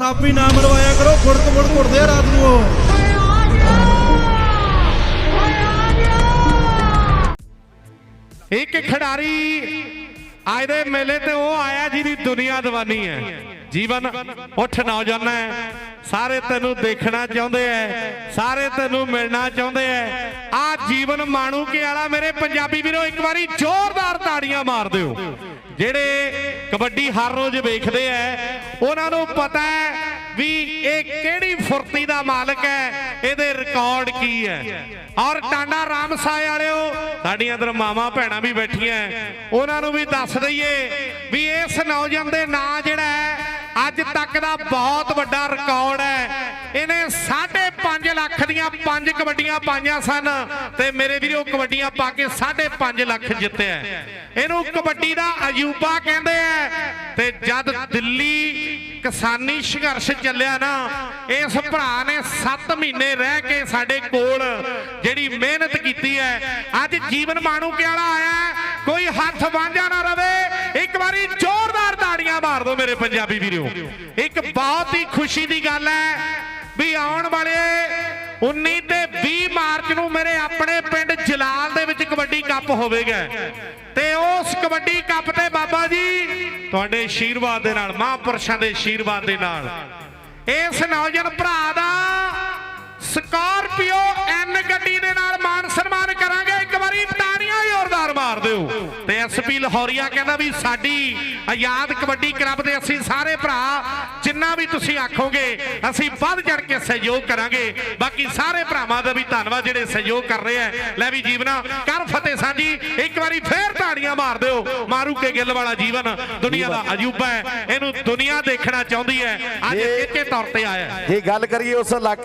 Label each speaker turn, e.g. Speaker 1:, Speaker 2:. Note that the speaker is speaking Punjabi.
Speaker 1: ਸਾਪੀ ਨਾ ਮਰਵਾਇਆ ਕਰੋ ਫੁੜਕ ਫੁੜ ਘੁੱਟਦੇ ਆ ਰਾਤ ਨੂੰ ਉਹ।
Speaker 2: ਇੱਕ ਖਿਡਾਰੀ ਅੱਜ ਦੇ ਮੇਲੇ ਤੇ ਉਹ ਆਇਆ ਜਿਹਦੀ ਦੁਨੀਆ ਦੀਵਾਨੀ ਹੈ। ਜੀਵਨ ਉੱਠ ਨੌਜਵਾਨ ਹੈ। ਸਾਰੇ ਤੈਨੂੰ ਦੇਖਣਾ ਚਾਹੁੰਦੇ ਐ, ਸਾਰੇ ਤੈਨੂੰ ਮਿਲਣਾ ਚਾਹੁੰਦੇ ਐ। ਆ ਜੀਵਨ ਮਾਣੂ ਕੇ ਵਾਲਾ ਮੇਰੇ ਪੰਜਾਬੀ ਵੀਰੋ, ਇੱਕ ਵਾਰੀ ਜ਼ੋਰਦਾਰ ਤਾੜੀਆਂ ਮਾਰ ਦਿਓ। ਜਿਹੜੇ ਕਬੱਡੀ ਹਰ ਰੋਜ਼ ਵੇਖਦੇ ਐ ਉਹਨਾਂ ਨੂੰ ਪਤਾ ਹੈ ਵੀ ਇਹ ਕਿਹੜੀ ਫੁਰਤੀ ਦਾ ਮਾਲਕ ਹੈ, ਇਹਦੇ ਰਿਕਾਰਡ ਕੀ ਹੈ। ਔਰ ਟਾਂਡਾ ਰਾਮ ਰਾਮਸਾਏ ਵਾਲਿਓ, ਸਾਡੀਆਂ ਅੰਦਰ ਮਾਵਾਂ ਭੈਣਾਂ ਵੀ ਬੈਠੀਆਂ ਉਹਨਾਂ ਨੂੰ ਵੀ ਦੱਸ ਦਈਏ ਵੀ ਇਸ ਨੌਜਵਾਨ ਦੇ ਨਾਂ ਜਿਹੜਾ ਹੈ, ਅੱਜ ਤੱਕ ਦਾ ਬਹੁਤ ਵੱਡਾ ਰਿਕਾਰਡ ਹੈ ਦੀਆਂ ਪੰਜ ਕਬੱਡੀਆਂ ਪਾਈਆਂ ਸਨ ਤੇ ਮੇਰੇ ਵੀਰੋ ਕਬੱਡੀਆਂ ਪਾ ਕੇ 5.5 ਲੱਖ ਜਿੱਤਿਆ ਇਹਨੂੰ ਕਬੱਡੀ ਦਾ ਅਜੂਬਾ ਕਹਿੰਦੇ ਆ। ਤੇ ਜਦ ਦਿੱਲੀ ਕਿਸਾਨੀ ਸੰਘਰਸ਼ ਚੱਲਿਆ ਨਾ, ਇਸ ਭਰਾ ਨੇ 7 ਮਹੀਨੇ ਰਹਿ ਕੇ ਸਾਡੇ ਕੋਲ ਜਿਹੜੀ ਮਿਹਨਤ ਕੀਤੀ ਹੈ, ਅੱਜ ਜੀਵਨ ਮਾਣੂ ਵਾਲਾ ਆਇਆ ਕੋਈ ਹੱਥ ਵਾਂਝਾ ਨਾ ਰਵੇ। ਇੱਕ ਵਾਰੀ ਜ਼ੋਰਦਾਰ ਤਾੜੀਆਂ ਮਾਰ ਦਿਓ ਮੇਰੇ ਪੰਜਾਬੀ ਵੀਰੋ। ਇੱਕ ਬਹੁਤ ਹੀ ਖੁਸ਼ੀ ਦੀ ਗੱਲ ਹੈ ਵੀ ਆਉਣ ਵਾਲੇ 19 ਤੇ 20 ਮਾਰਚ ਨੂੰ ਮੇਰੇ ਆਪਣੇ ਪਿੰਡ ਜਲਾਲ ਦੇ ਵਿੱਚ ਕਬੱਡੀ ਕੱਪ ਹੋਵੇਗਾ। ਤੇ ਉਸ ਕਬੱਡੀ ਕੱਪ ਤੇ ਬਾਬਾ ਜੀ, ਤੁਹਾਡੇ ਆਸ਼ੀਰਵਾਦ ਦੇ ਨਾਲ, ਮਹਾਂਪੁਰਸ਼ਾਂ ਦੇ ਆਸ਼ੀਰਵਾਦ ਦੇ ਨਾਲ, ਇਸ ਨੌਜਵਾਨ ਭਰਾ ਦਾ ਐਸਪੀ ਲਾਹੌਰੀਆ ਕਹਿੰਦਾ ਵੀ ਸਾਡੀ ਆਜ਼ਾਦ ਕਬੱਡੀ ਕਲੱਬ ਦੇ ਅਸੀਂ ਸਾਰੇ ਭਰਾ ਜਿੰਨਾ ਵੀ ਤੁਸੀਂ ਆਖੋਗੇ ਅਸੀਂ ਵੱਧ ਚੜ ਕੇ ਸਹਿਯੋਗ ਕਰਾਂਗੇ। ਬਾਕੀ ਸਾਰੇ ਭਰਾਵਾਂ ਦਾ ਵੀ ਧੰਨਵਾਦ ਜਿਹੜੇ ਸਹਿਯੋਗ ਕਰ ਰਹੇ ਆ ਲੈ ਵੀ ਜੀਵਨਾ ਕਰ ਫਤਿਹ ਸਾਂਝੀ ਇੱਕ ਵਾਰੀ ਫੇਰ ਤਾੜੀਆਂ ਮਾਰ ਦਿਓ। ਮਾਰੂ ਕੇ ਗਿੱਲ ਵਾਲਾ ਜੀਵਨ ਦੁਨੀਆ ਦਾ ਅਜੂਬਾ ਹੈ ਇਹਨੂੰ ਦੁਨੀਆ ਦੇਖਣਾ ਚਾਹੁੰਦੀ ਹੈ ਅੱਜ ਇੱਕੇ ਤੌਰ ਤੇ ਆਇਆ।
Speaker 3: ਜੇ ਗੱਲ ਕਰੀਏ ਉਸ ਇਲਾਕੇ